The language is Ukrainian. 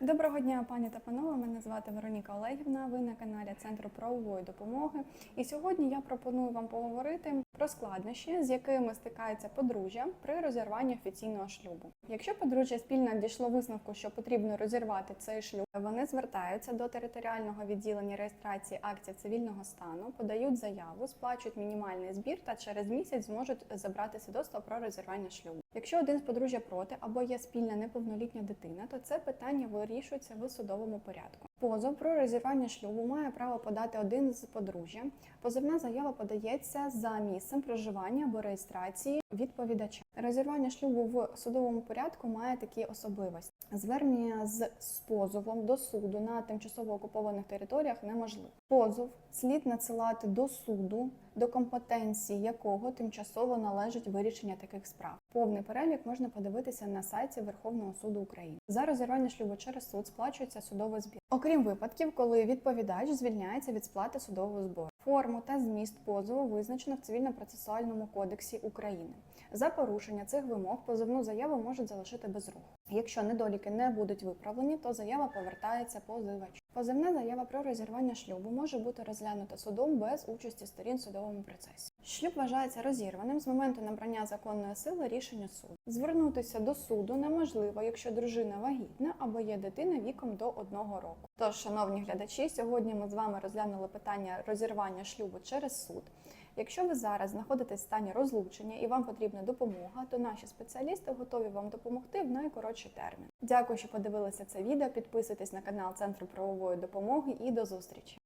Доброго дня, пані та панове. Мене звати Вероніка Олегівна. Ви на каналі Центру правової допомоги. І сьогодні я пропоную вам поговорити про складнощі, з якими стикається подружжя при розірванні офіційного шлюбу. Якщо подружжя спільно дійшло висновку, що потрібно розірвати цей шлюб, вони звертаються до територіального відділення реєстрації актів цивільного стану, подають заяву, сплачують мінімальний збір та через місяць зможуть забрати свідоцтво про розірвання шлюбу. Якщо один з подружжя проти або є спільна неповнолітня дитина, то це питання вирішується в судовому порядку. Позов про розірвання шлюбу має право подати один з подружжя. Позовна заява подається за місцем проживання або реєстрації відповідача. Розірвання шлюбу в судовому порядку має такі особливості: звернення з, позовом до суду на тимчасово окупованих територіях неможливо. Позов слід надсилати до суду, до компетенції якого тимчасово належить вирішення таких справ. Повний перелік можна подивитися на сайті Верховного суду України. За розірвання шлюбу через суд сплачується судовий збір. Окрім випадків, коли відповідач звільняється від сплати судового збору. Форму та зміст позову визначено в цивільно-процесуальному кодексі України. За порушення цих вимог позовну заяву можуть залишити без руху. Якщо недоліки не будуть виправлені, то заява повертається позивачу. Позивна заява про розірвання шлюбу може бути розглянута судом без участі сторін в судовому процесі. Шлюб вважається розірваним з моменту набрання законної сили рішення суду. Звернутися до суду неможливо, якщо дружина вагітна або є дитина віком до одного року. Тож, шановні глядачі, сьогодні ми з вами розглянули питання розірвання шлюбу через суд. Якщо ви зараз знаходитесь в стані розлучення і вам потрібна допомога, то наші спеціалісти готові вам допомогти в найкоротший термін. Дякую, що подивилися це відео. Підписуйтесь на канал Центру правової допомоги і до зустрічі.